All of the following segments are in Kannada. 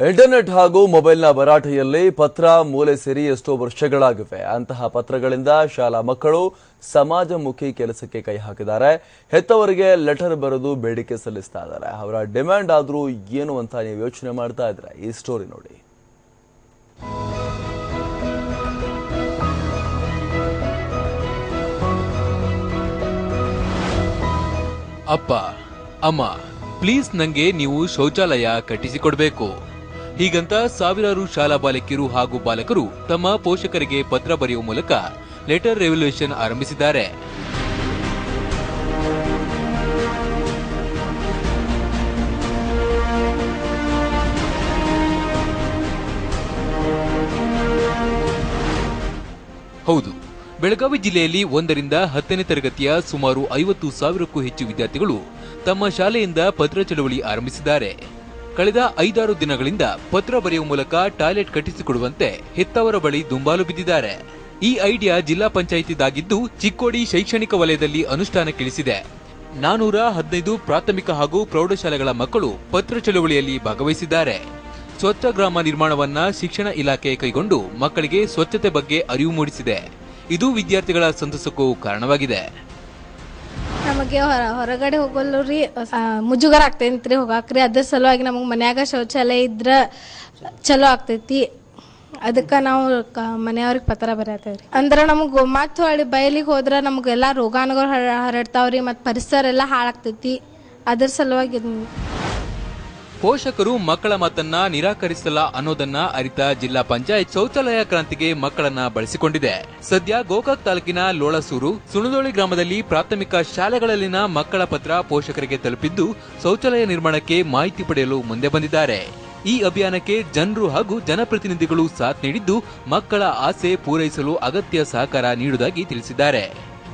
ಇಂಟರ್ನೆಟ್ ಹಾಗೂ ಮೊಬೈಲ್ನ ಭರಾಟೆಯಲ್ಲಿ ಪತ್ರ ಮೂಲೆ ಸೇರಿ ಎಷ್ಟೋ ವರ್ಷಗಳಾಗಿವೆ. ಅಂತಹ ಪತ್ರಗಳಿಂದ ಶಾಲಾ ಮಕ್ಕಳು ಸಮಾಜಮುಖಿ ಕೆಲಸಕ್ಕೆ ಕೈ ಹಾಕಿದ್ದಾರೆ. ಹೆತ್ತವರಿಗೆ ಲೆಟರ್ ಬರೆದು ಬೇಡಿಕೆ ಸಲ್ಲಿಸ್ತಾ ಇದ್ದಾರೆ. ಅವರ ಡಿಮ್ಯಾಂಡ್ ಆದರೂ ಏನು ಅಂತ ನೀವು ಯೋಚನೆ ಮಾಡ್ತಾ ಇದ್ರೆ ಈ ಸ್ಟೋರಿ ನೋಡಿ. ಅಪ್ಪ, ಅಮ್ಮ ಪ್ಲೀಸ್ ನಂಗೆ ನೀವು ಶೌಚಾಲಯ ಕಟ್ಟಿಸಿಕೊಡ್ಬೇಕು. ಹೀಗಂತ ಸಾವಿರಾರು ಶಾಲಾ ಬಾಲಕಿಯರು ಹಾಗೂ ಬಾಲಕರು ತಮ್ಮ ಪೋಷಕರಿಗೆ ಪತ್ರ ಬರೆಯುವ ಮೂಲಕ ಲೆಟರ್ ರೆವಲ್ಯೂಷನ್ ಆರಂಭಿಸಿದ್ದಾರೆ. ಹೌದು, ಬೆಳಗಾವಿ ಜಿಲ್ಲೆಯಲ್ಲಿ ಒಂದರಿಂದ ಹತ್ತನೇ ತರಗತಿಯ ಸುಮಾರು ಐವತ್ತು ಸಾವಿರಕ್ಕೂ ಹೆಚ್ಚು ವಿದ್ಯಾರ್ಥಿಗಳು ತಮ್ಮ ಶಾಲೆಯಿಂದ ಪತ್ರ ಚಳವಳಿ ಆರಂಭಿಸಿದ್ದಾರೆ. ಕಳೆದ ಐದಾರು ದಿನಗಳಿಂದ ಪತ್ರ ಬರೆಯುವ ಮೂಲಕ ಟಾಯ್ಲೆಟ್ ಕಟ್ಟಿಸಿಕೊಡುವಂತೆ ಹೆತ್ತವರ ಬಳಿ ದುಂಬಾಲು ಬಿದ್ದಿದ್ದಾರೆ. ಈ ಐಡಿಯಾ ಜಿಲ್ಲಾ ಪಂಚಾಯಿತಿದಾಗಿದ್ದು ಚಿಕ್ಕೋಡಿ ಶೈಕ್ಷಣಿಕ ವಲಯದಲ್ಲಿ ಅನುಷ್ಠಾನಕ್ಕಿಳಿಸಿದೆ. ನಾನೂರ ಹದಿನೈದು ಪ್ರಾಥಮಿಕ ಹಾಗೂ ಪ್ರೌಢಶಾಲೆಗಳ ಮಕ್ಕಳು ಪತ್ರ ಚಳುವಳಿಯಲ್ಲಿ ಭಾಗವಹಿಸಿದ್ದಾರೆ. ಸ್ವಚ್ಛ ಗ್ರಾಮ ನಿರ್ಮಾಣವನ್ನ ಶಿಕ್ಷಣ ಇಲಾಖೆ ಕೈಗೊಂಡು ಮಕ್ಕಳಿಗೆ ಸ್ವಚ್ಛತೆ ಬಗ್ಗೆ ಅರಿವು ಮೂಡಿಸಿದೆ. ಇದು ವಿದ್ಯಾರ್ಥಿಗಳ ಸಂತಸಕ್ಕೂ ಕಾರಣವಾಗಿದೆ. ನಮಗೆ ಹೊರ, ಹೊರಗಡೆ ಹೋಗಲು ರೀ ಮುಜುಗರ ಆಗ್ತೈತ್ರಿ ಹೋಗಾಕ್ರಿ. ಅದ್ರ ಸಲುವಾಗಿ ನಮಗೆ ಮನ್ಯಾಗ ಶೌಚಾಲಯ ಇದ್ರ ಚಲೋ ಆಗ್ತೈತಿ. ಅದಕ್ಕೆ ನಾವು ಮನೆಯವ್ರಿಗೆ ಪತ್ರ ಬರೆಯತ್ತೇವ್ರಿ. ಅಂದ್ರೆ ನಮಗೆ ಮತ್ತು ಹೊಳ್ಳಿ ಬಯಲಿಗೆ ಹೋದ್ರೆ ನಮಗೆಲ್ಲ ರೋಗಾಣುಗಳು ಹರ, ಹರಡ್ತಾವ್ರಿ, ಮತ್ತು ಪರಿಸರ ಎಲ್ಲ ಹಾಳಾಗ್ತೈತಿ. ಅದ್ರ ಸಲುವಾಗಿ ಪೋಷಕರು ಮಕ್ಕಳ ಮಾತನ್ನ ನಿರಾಕರಿಸಲ್ಲ ಅನ್ನೋದನ್ನ ಅರಿತ ಜಿಲ್ಲಾ ಪಂಚಾಯತ್ ಶೌಚಾಲಯ ಕ್ರಾಂತಿಗೆ ಮಕ್ಕಳನ್ನ ಬಳಸಿಕೊಂಡಿದೆ. ಸದ್ಯ ಗೋಕಾಕ್ ತಾಲೂಕಿನ ಲೋಳಸೂರು, ಸುಣದೋಳಿ ಗ್ರಾಮದಲ್ಲಿ ಪ್ರಾಥಮಿಕ ಶಾಲೆಗಳಲ್ಲಿನ ಮಕ್ಕಳ ಪತ್ರ ಪೋಷಕರಿಗೆ ತಲುಪಿದ್ದು ಶೌಚಾಲಯ ನಿರ್ಮಾಣಕ್ಕೆ ಮಾಹಿತಿ ಪಡೆಯಲು ಮುಂದೆ ಬಂದಿದ್ದಾರೆ. ಈ ಅಭಿಯಾನಕ್ಕೆ ಜನರು ಹಾಗೂ ಜನಪ್ರತಿನಿಧಿಗಳು ಸಾಥ್ ನೀಡಿದ್ದು ಮಕ್ಕಳ ಆಸೆ ಪೂರೈಸಲು ಅಗತ್ಯ ಸಹಕಾರ ನೀಡುವುದಾಗಿ ತಿಳಿಸಿದ್ದಾರೆ.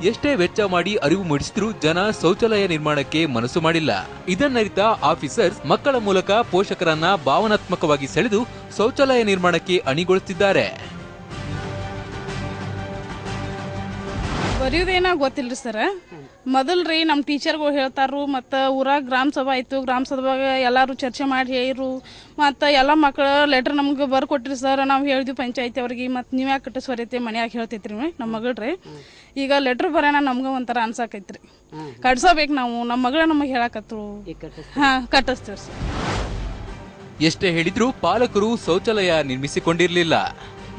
ಎಷ್ಟೇ ವೆಚ್ಚ ಮಾಡಿ ಅರಿವು ಮೂಡಿಸಿದ್ರೂ ಜನ ಶೌಚಾಲಯ ನಿರ್ಮಾಣಕ್ಕೆ ಮನಸ್ಸು ಮಾಡಿಲ್ಲ. ಇದನ್ನರಿತ ಆಫೀಸರ್ಸ್ ಮಕ್ಕಳ ಮೂಲಕ ಪೋಷಕರನ್ನ ಭಾವನಾತ್ಮಕವಾಗಿ ಸೆಳೆದು ಶೌಚಾಲಯ ನಿರ್ಮಾಣಕ್ಕೆ ಅಣಿಗೊಳಿಸುತ್ತಿದ್ದಾರೆ ಬರೆಯೋದೇನ ಗೊತ್ತಿಲ್ರಿ ಸರ್. ಮೊದಲು ರೀ ನಮ್ಮ ಟೀಚರ್ಗಳು ಹೇಳ್ತಾರು ಮತ್ತು ಊರಾಗ ಗ್ರಾಮ ಸಭಾ ಆಯ್ತು ಗ್ರಾಮ ಸಭಾಗ ಎಲ್ಲರೂ ಚರ್ಚೆ ಮಾಡಿ ಹೇಳಿರು ಮತ್ತು ಎಲ್ಲ ಮಕ್ಕಳು ಲೆಟರ್ ನಮ್ಗೆ ಬರ್ಕೊಟ್ರಿ ಸರ್ ನಾವು ಹೇಳಿದ್ವಿ ಪಂಚಾಯತಿ ಅವ್ರಿಗೆ ಮತ್ತು ನೀವು ಯಾಕೆ ಕಟ್ಟಿಸ್ವರೈತೆ ಮನ್ಯಾಗ ಹೇಳ್ತೈತ್ರಿ ನಮ್ಮ ಮಗಳ್ರಿ. ಈಗ ಲೆಟರ್ ಬರೋಣ ನಮ್ಗೆ ಒಂಥರ ಅನ್ಸಾಕೈತ್ರಿ. ಕಟ್ಸೋಬೇಕು ನಾವು ನಮ್ಮ ಮಗಳ ನಮಗೆ ಹೇಳಕತ್ರು. ಹಾಂ ಕಟ್ಟಿಸ್ತೀವಿ ಸರ್. ಎಷ್ಟೇ ಹೇಳಿದ್ರು ಪಾಲಕರು ಶೌಚಾಲಯ ನಿರ್ಮಿಸಿಕೊಂಡಿರಲಿಲ್ಲ.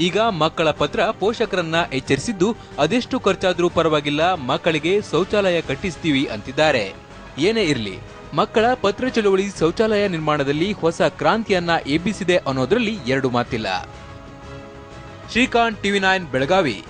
ಈಗ ಮಕ್ಕಳ ಪತ್ರ ಪೋಷಕರನ್ನ ಎಚ್ಚರಿಸಿದ್ದು, ಅದೆಷ್ಟು ಖರ್ಚಾದರೂ ಪರವಾಗಿಲ್ಲ, ಮಕ್ಕಳಿಗೆ ಶೌಚಾಲಯ ಕಟ್ಟಿಸ್ತೀವಿ ಅಂತಿದ್ದಾರೆ. ಏನೇ ಇರಲಿ, ಮಕ್ಕಳ ಪತ್ರ ಚಳುವಳಿ ಶೌಚಾಲಯ ನಿರ್ಮಾಣದಲ್ಲಿ ಹೊಸ ಕ್ರಾಂತಿಯನ್ನ ಎಬ್ಬಿಸಿದೆ ಅನ್ನೋದ್ರಲ್ಲಿ ಎರಡು ಮಾತಿಲ್ಲ. Srikanth TV nine Belagavi